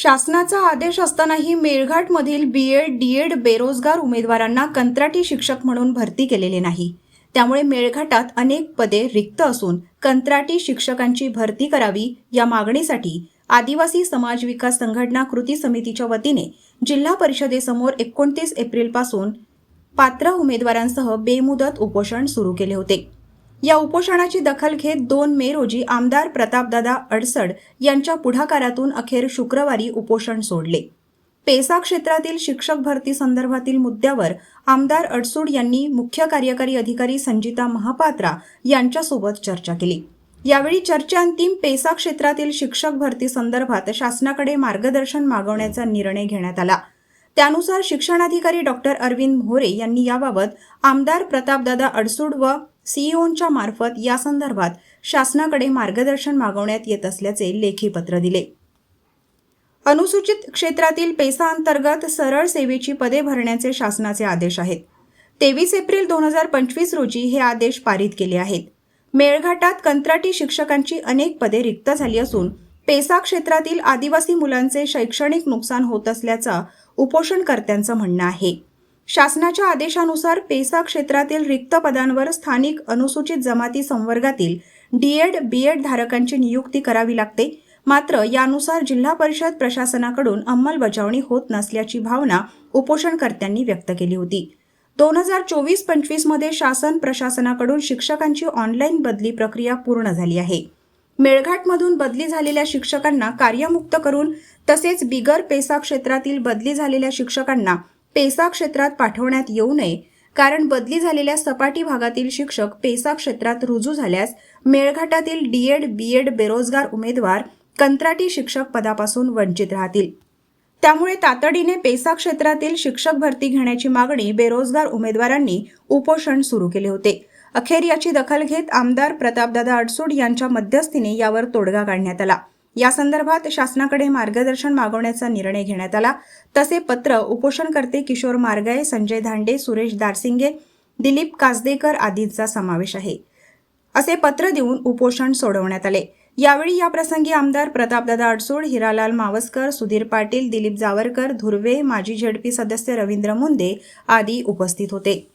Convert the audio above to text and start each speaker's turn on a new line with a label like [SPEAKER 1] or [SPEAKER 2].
[SPEAKER 1] शासनाचा आदेश असतानाही मेळघाटमधील बी एड डी एड बेरोजगार उमेदवारांना कंत्राटी शिक्षक म्हणून भरती केलेले नाही. त्यामुळे मेळघाटात अनेक पदे रिक्त असून कंत्राटी शिक्षकांची भरती करावी या मागणीसाठी आदिवासी समाज विकास संघटना कृती समितीच्या वतीने जिल्हा परिषदेसमोर एकोणतीस एप्रिलपासून पात्र उमेदवारांसह बेमुदत उपोषण सुरू केले होते. या उपोषणाची दखल घेत दोन मे रोजी आमदार प्रतापदादा अडसड यांच्या पुढाकारातून अखेर शुक्रवारी उपोषण सोडले. पेसा क्षेत्रातील शिक्षक भरती संदर्भातील मुद्द्यावर आमदार अडसूड यांनी मुख्य कार्यकारी अधिकारी संजिता महापात्रा यांच्यासोबत चर्चा केली. यावेळी चर्चेअंतिम पेसा क्षेत्रातील शिक्षक भरती संदर्भात शासनाकडे मार्गदर्शन मागवण्याचा निर्णय घेण्यात आला. त्यानुसार शिक्षणाधिकारी डॉक्टर अरविंद मोरे यांनी याबाबत आमदार प्रतापदादा अडसूड व सीईओंच्या मार्फत या संदर्भात शासनाकडे मार्गदर्शन मागवण्यात येत असल्याचे लेखी पत्र दिले. अनुसूचित क्षेत्रातील पेसा अंतर्गत सरळ सेवेची पदे भरण्याचे शासनाचे आदेश आहेत. तेवीस एप्रिल दोन हजार पंचवीस रोजी हे आदेश पारित केले आहेत. मेळघाटात कंत्राटी शिक्षकांची अनेक पदे रिक्त झाली असून पेसा क्षेत्रातील आदिवासी मुलांचे शैक्षणिक नुकसान होत असल्याचा उपोषणकर्त्यांचं म्हणणं आहे. शासनाच्या आदेशानुसार पेसा क्षेत्रातील रिक्त पदांवर स्थानिक अनुसूचित जमाती संवर्गातील डीएड बीएड धारकांची नियुक्ती करावी लागते. मात्र यानुसार जिल्हा परिषद प्रशासनाकडून अंमलबजावणी होत नसल्याची भावना उपोषणकर्त्यांनी व्यक्त केली होती. दोन हजार चोवीस पंचवीसमध्ये शासन प्रशासनाकडून शिक्षकांची ऑनलाईन बदली प्रक्रिया पूर्ण झाली आहे. मेळघाटमधून बदली झालेल्या शिक्षकांना कार्यमुक्त करून तसेच बिगर पेसा क्षेत्रातील बदली झालेल्या शिक्षकांना पेसा क्षेत्रात पाठवण्यात येऊ नये. कारण बदली झालेल्या सपाटी भागातील शिक्षक पेसा क्षेत्रात रुजू झाल्यास मेळघाटातील डीएड बीएड बेरोजगार उमेदवार कंत्राटी शिक्षक पदापासून वंचित राहतील. त्यामुळे तातडीने पेसा क्षेत्रातील शिक्षक भरती घेण्याची मागणी बेरोजगार उमेदवारांनी उपोषण सुरू केले होते. अखेर याची दखल घेत आमदार प्रतापदादा अडसूड यांच्या मध्यस्थीने यावर तोडगा काढण्यात आला. या संदर्भात शासनाकडे मार्गदर्शन मागवण्याचा निर्णय घेण्यात आला. तसे पत्र उपोषणकर्ते किशोर मार्गाय संजय धांडे सुरेश दारसिंगे दिलीप कासदेकर आदींचा समावेश आहे. असे पत्र देऊन उपोषण सोडवण्यात आले. यावेळी या प्रसंगी आमदार प्रतापदादा अडसूळ हिरालाल मावसकर सुधीर पाटील दिलीप जावरकर धुर्वे माजी झेडपी सदस्य रवींद्र मुंदे आदी उपस्थित होते.